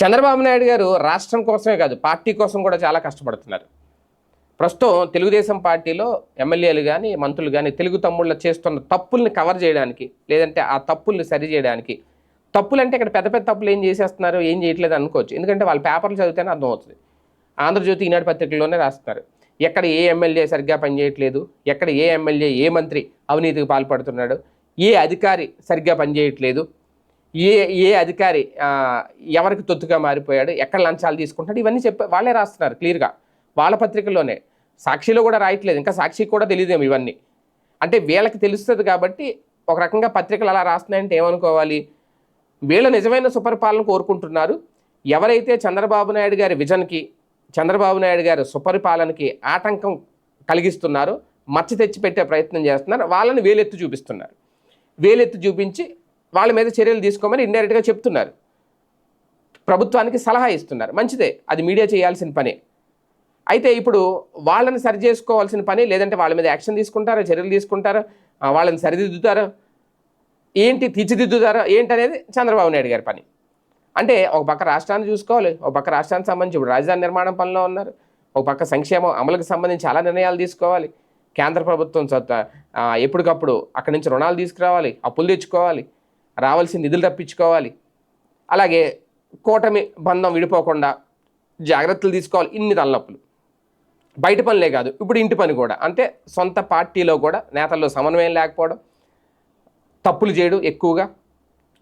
చంద్రబాబు నాయుడు గారు రాష్ట్రం కోసమే కాదు పార్టీ కోసం కూడా చాలా కష్టపడుతున్నారు. ప్రస్తుతం తెలుగుదేశం పార్టీలో ఎమ్మెల్యేలు కానీ మంత్రులు కానీ తెలుగు తమ్ముళ్ళ చేస్తున్న తప్పుల్ని కవర్ చేయడానికి లేదంటే ఆ తప్పుల్ని సరి చేయడానికి తప్పులు అంటే ఇక్కడ పెద్ద పెద్ద తప్పులు ఏం చేసేస్తున్నారు ఏం చేయట్లేదు అనుకోవచ్చు. ఎందుకంటే వాళ్ళ పేపర్లు చదివితేనే అర్థమవుతుంది ఆంధ్రజ్యోతి ఈనాడు పత్రికల్లోనే రాస్తున్నారు ఎక్కడ ఏ ఎమ్మెల్యే సరిగ్గా పనిచేయట్లేదు ఎక్కడ ఏ ఎమ్మెల్యే ఏ మంత్రి అవినీతికి పాల్పడుతున్నాడు ఏ అధికారి సరిగ్గా పనిచేయట్లేదు ఏ ఏ అధికారి ఎవరికి తొత్తుగా మారిపోయాడు ఎక్కడ లంచాలు తీసుకుంటాడు ఇవన్నీ చెప్ప వాళ్ళే రాస్తున్నారు క్లియర్గా. వాళ్ళ పత్రికల్లోనే. సాక్షిలో కూడా రాయట్లేదు ఇంకా సాక్షికి కూడా తెలియదేమో ఇవన్నీ. అంటే వీళ్ళకి తెలుస్తుంది కాబట్టి ఒక రకంగా పత్రికలు అలా రాస్తున్నాయంటే ఏమనుకోవాలి? వీళ్ళ నిజమైన సుపరిపాలన కోరుకుంటున్నారు. ఎవరైతే చంద్రబాబు నాయుడు గారి విజన్కి చంద్రబాబు నాయుడు గారి సుపరిపాలనకి ఆటంకం కలిగిస్తున్నారో మచ్చ తెచ్చిపెట్టే ప్రయత్నం చేస్తున్నారు వాళ్ళని వేలెత్తి చూపిస్తున్నారు. వేలెత్తి చూపించి వాళ్ళ మీద చర్యలు తీసుకోమని ఇండైరెక్ట్గా చెప్తున్నారు. ప్రభుత్వానికి సలహా ఇస్తున్నారు. మంచిదే. అది మీడియా చేయాల్సిన పనే. అయితే ఇప్పుడు వాళ్ళని సరి చేసుకోవాల్సిన పని లేదంటే వాళ్ళ మీద యాక్షన్ తీసుకుంటారా? చర్యలు తీసుకుంటారా? వాళ్ళని సరిదిద్దుతారా? ఏంటి తీర్చిదిద్దుతారా? ఏంటి అనేది చంద్రబాబు నాయుడు గారి పని. అంటే ఒక పక్క రాష్ట్రాన్ని చూసుకోవాలి. ఒక పక్క రాష్ట్రానికి సంబంధించి ఇప్పుడు రాజధాని నిర్మాణం పనిలో ఉన్నారు. ఒక పక్క సంక్షేమం అమలుకి సంబంధించి చాలా నిర్ణయాలు తీసుకోవాలి. కేంద్ర ప్రభుత్వం సొంత ఎప్పటికప్పుడు అక్కడి నుంచి రుణాలు తీసుకురావాలి. అప్పులు తెచ్చుకోవాలి. రావాల్సిన నిధులు తప్పించుకోవాలి. అలాగే కూటమి బంధం విడిపోకుండా జాగ్రత్తలు తీసుకోవాలి. ఇన్ని తలనొప్పులు. బయట పనులే కాదు ఇప్పుడు ఇంటి పని కూడా. అంటే సొంత పార్టీలో కూడా నేతల్లో సమన్వయం లేకపోవడం తప్పులు చేయడం ఎక్కువగా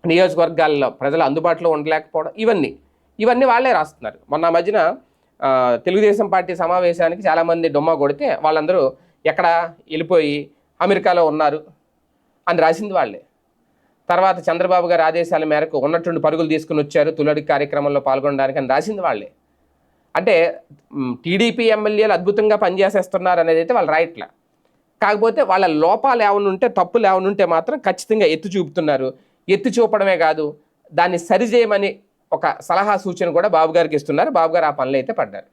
నియోజకవర్గాల్లో ప్రజలు అందుబాటులో ఉండలేకపోవడం ఇవన్నీ. ఇవన్నీ వాళ్ళే రాస్తున్నారు. మొన్న మధ్యన తెలుగుదేశం పార్టీ సమావేశానికి చాలామంది డొమ్మ కొడితే వాళ్ళందరూ ఎక్కడ వెళ్ళిపోయి అమెరికాలో ఉన్నారు అని రాసింది వాళ్ళే. తర్వాత చంద్రబాబు గారి ఆదేశాల మేరకు ఉన్నటువంటి పరుగులు తీసుకుని వచ్చారు. తులడి కార్యక్రమంలో పాల్గొనడానికి అని రాసింది వాళ్ళే. అంటే టీడీపీ ఎమ్మెల్యేలు అద్భుతంగా పనిచేసేస్తున్నారు అనేది అయితే వాళ్ళు రాయట్లా కాకపోతే వాళ్ళ లోపాలు ఏమైనా ఉంటే తప్పులు ఏమనుంటే ఉంటే మాత్రం ఖచ్చితంగా ఎత్తి చూపుతున్నారు. ఎత్తి చూపడమే కాదు దాన్ని సరిచేయమని ఒక సలహా సూచన కూడా బాబు గారికి ఇస్తున్నారు. బాబు గారు ఆ పనులు అయితే పడ్డారు.